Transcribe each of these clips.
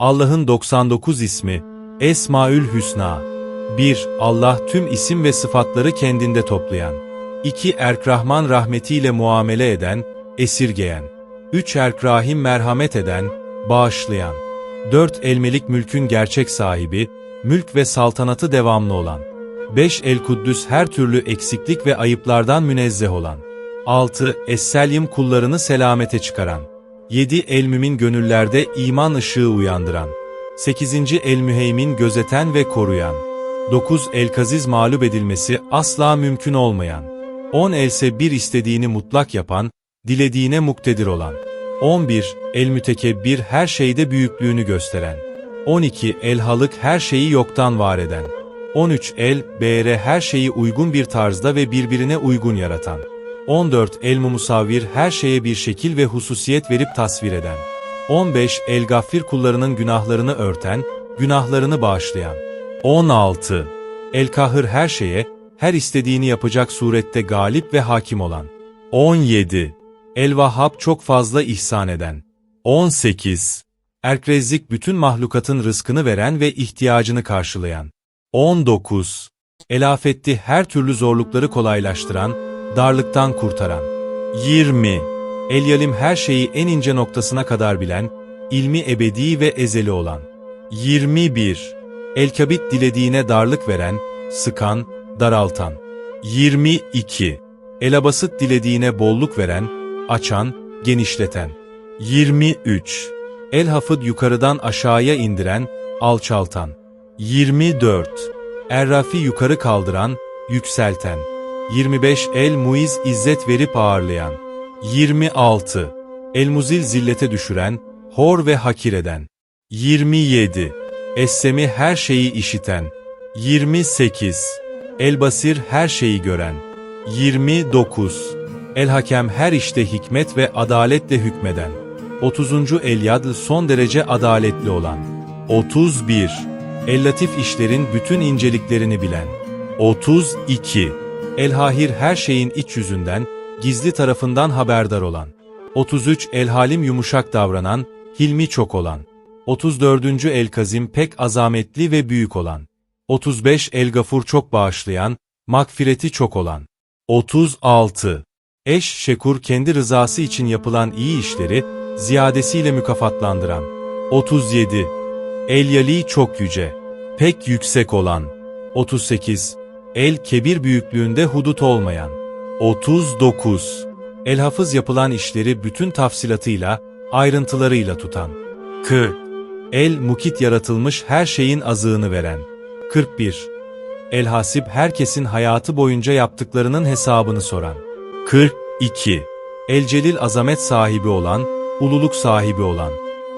Allah'ın 99 ismi, Esmaül Hüsna. 1. Allah tüm isim ve sıfatları kendinde toplayan. 2. Erk-Rahman rahmetiyle muamele eden, esirgeyen. 3. Erk-Rahim merhamet eden, bağışlayan. 4. Elmelik mülkün gerçek sahibi, mülk ve saltanatı devamlı olan. 5. El-Kuddüs her türlü eksiklik ve ayıplardan münezzeh olan. 6. Es-Selim kullarını selamete çıkaran. 7. El-Mümin gönüllerde iman ışığı uyandıran. 8. El-Müheymin gözeten ve koruyan. 9. El-Kaziz mağlup edilmesi asla mümkün olmayan. 10. Else bir istediğini mutlak yapan, dilediğine muktedir olan. 11. El-Mütekebbir her şeyde büyüklüğünü gösteren. 12. El-Halık her şeyi yoktan var eden. 13. El-Br her şeyi uygun bir tarzda ve birbirine uygun yaratan. 14. El-Musavvir her şeye bir şekil ve hususiyet verip tasvir eden. 15. El-Gaffir kullarının günahlarını örten, günahlarını bağışlayan. 16. El-Kahır her şeye, her istediğini yapacak surette galip ve hakim olan. 17. El-Vahhab çok fazla ihsan eden. 18. Erkrezzik bütün mahlukatın rızkını veren ve ihtiyacını karşılayan. 19. Elafetti her türlü zorlukları kolaylaştıran, darlıktan kurtaran. 20. Elyalim her şeyi en ince noktasına kadar bilen, ilmi ebedi ve ezeli olan. 21. Elkabit dilediğine darlık veren, sıkan, daraltan. 22. Elabasıt dilediğine bolluk veren, açan, genişleten. 23. Elhafıd yukarıdan aşağıya indiren, alçaltan. 24. Errafi yukarı kaldıran, yükselten. 25. El muiz izzet verip ağırlayan. 26. El muzil zillete düşüren, hor ve hakir eden. 27. Essemi her şeyi işiten. 28. El basir her şeyi gören. 29. El hakem her işte hikmet ve adaletle hükmeden. 30. El yadl son derece adaletli olan. 31. El latif işlerin bütün inceliklerini bilen. 32. El hahir her şeyin iç yüzünden, gizli tarafından haberdar olan. 33. El halim yumuşak davranan, hilmi çok olan. 34. El kazim pek azametli ve büyük olan. 35. El gafur çok bağışlayan, makfireti çok olan. 36. Eş şekur kendi rızası için yapılan iyi işleri, ziyadesiyle mükafatlandıran. 37. El yali çok yüce, pek yüksek olan. 38. El kebir büyüklüğünde hudut olmayan. 39. El hafız yapılan işleri bütün tafsilatıyla, ayrıntılarıyla tutan. 40. El mukit yaratılmış her şeyin azığını veren. 41. El hasip herkesin hayatı boyunca yaptıklarının hesabını soran. 42. El celil azamet sahibi olan, ululuk sahibi olan.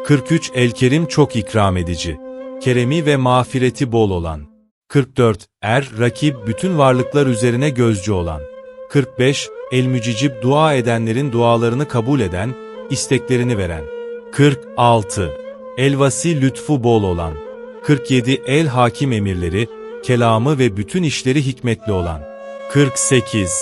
43. El kerim çok ikram edici. Keremi ve mağfireti bol olan. 44. Er, rakip bütün varlıklar üzerine gözcü olan. 45. El mücicib dua edenlerin dualarını kabul eden, isteklerini veren. 46. El vasi lütfu bol olan. 47. El hakim emirleri, kelamı ve bütün işleri hikmetli olan. 48.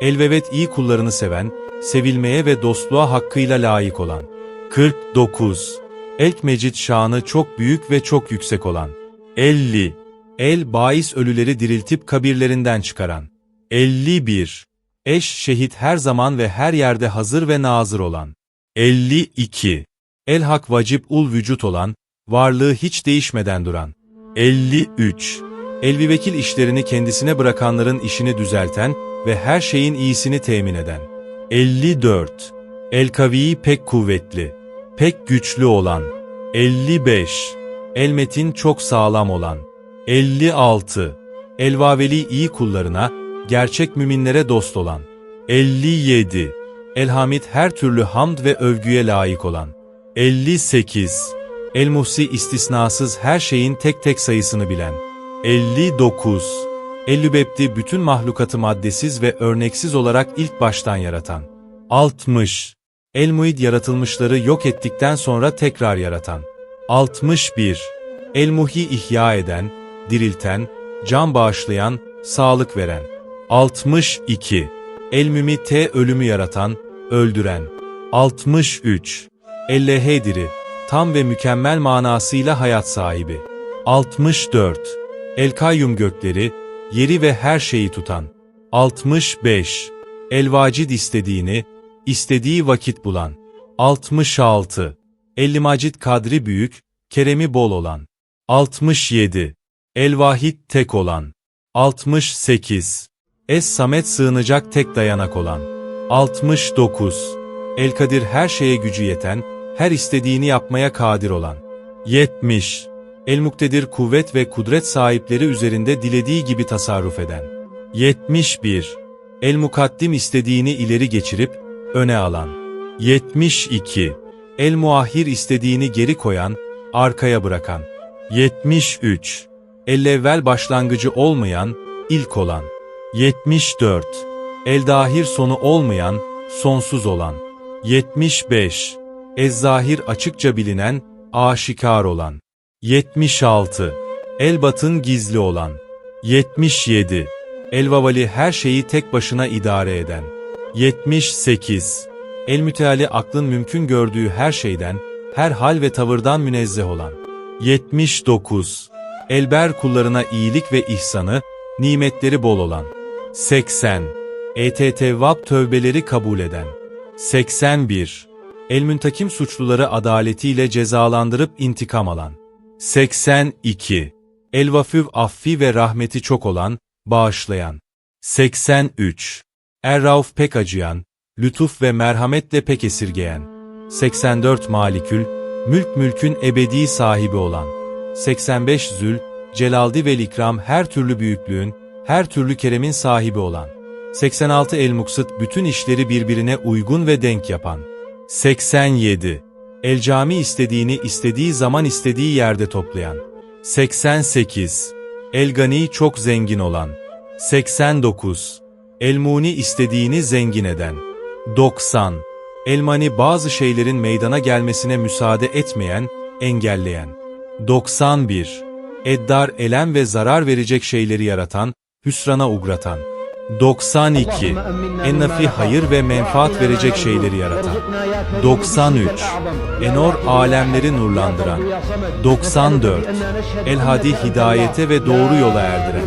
El vevet iyi kullarını seven, sevilmeye ve dostluğa hakkıyla layık olan. 49. Elk mecid şanı çok büyük ve çok yüksek olan. 50. El bais ölüleri diriltip kabirlerinden çıkaran. 51. Eş şehit her zaman ve her yerde hazır ve nazır olan. 52. El hak vacip ul vücut olan, varlığı hiç değişmeden duran. 53. Elvi vekil işlerini kendisine bırakanların işini düzelten ve her şeyin iyisini temin eden. 54. El kaviyi pek kuvvetli, pek güçlü olan. 55. El metin çok sağlam olan. 56. Elvaveli iyi kullarına, gerçek müminlere dost olan. 57. Elhamid her türlü hamd ve övgüye layık olan. 58. El-Muhsi istisnasız her şeyin tek tek sayısını bilen. 59. El-Lübebdi bütün mahlukatı maddesiz ve örneksiz olarak ilk baştan yaratan. 60. El-Muid yaratılmışları yok ettikten sonra tekrar yaratan. 61. El-Muhi ihya eden, dirilten, can bağışlayan, sağlık veren. 62. El-Mümite ölümü yaratan, öldüren. 63. Elle-Hediri, tam ve mükemmel manasıyla hayat sahibi. 64. El Kayyum gökleri, yeri ve her şeyi tutan. 65. El Vacid istediğini, istediği vakit bulan. 66. El Macid kadri büyük, keremi bol olan. 67. El Vahid tek olan. 68. Es Samet sığınacak tek dayanak olan. 69. El Kadir her şeye gücü yeten, her istediğini yapmaya kadir olan. 70. El Muktedir kuvvet ve kudret sahipleri üzerinde dilediği gibi tasarruf eden. 71. El Mukaddim istediğini ileri geçirip, öne alan. 72. El Muahhir istediğini geri koyan, arkaya bırakan. 73. El evvel başlangıcı olmayan, ilk olan. 74. El dahir sonu olmayan, sonsuz olan. 75. Ez zahir açıkça bilinen, aşikar olan. 76. El batın gizli olan. 77. El vavali her şeyi tek başına idare eden. 78. El müteali aklın mümkün gördüğü her şeyden, her hal ve tavırdan münezzeh olan. 79. Elber kullarına iyilik ve ihsanı, nimetleri bol olan. 80. ETT Vab tövbeleri kabul eden. 81. El müntakim suçluları adaletiyle cezalandırıp intikam alan. 82. El vafüv affi ve rahmeti çok olan, bağışlayan. 83. Er Rauf pek acıyan, lütuf ve merhametle pek esirgeyen. 84 Malikül, mülk mülkün ebedi sahibi olan. 85 Zül, Celaldi ve İkram her türlü büyüklüğün, her türlü keremin sahibi olan. 86 El Muksıt bütün işleri birbirine uygun ve denk yapan. 87. El Cami istediğini istediği zaman istediği yerde toplayan. 88. El Gani çok zengin olan. 89. El Muni istediğini zengin eden. 90. El Mani bazı şeylerin meydana gelmesine müsaade etmeyen, engelleyen. 91. Eddar elem ve zarar verecek şeyleri yaratan, hüsrana uğratan. 92. Ennafi hayır ve menfaat verecek şeyleri yaratan. 93. Enor alemleri nurlandıran. 94. El Hadi hidayete ve doğru yola erdiren.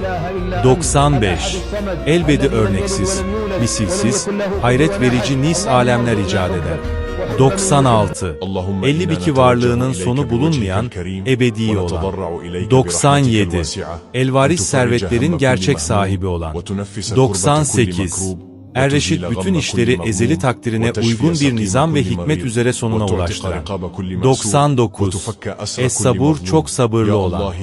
95. Elbedi örneksiz, misilsiz, hayret verici nis alemler icat eder. 96. 52 varlığının sonu bulunmayan, ebedi olan. 97. Elvaris servetlerin gerçek sahibi olan. 98. Er-Reşit bütün işleri ezeli takdirine uygun bir nizam ve hikmet üzere sonuna ulaştıran. 99. Es-Sabur çok sabırlı olan.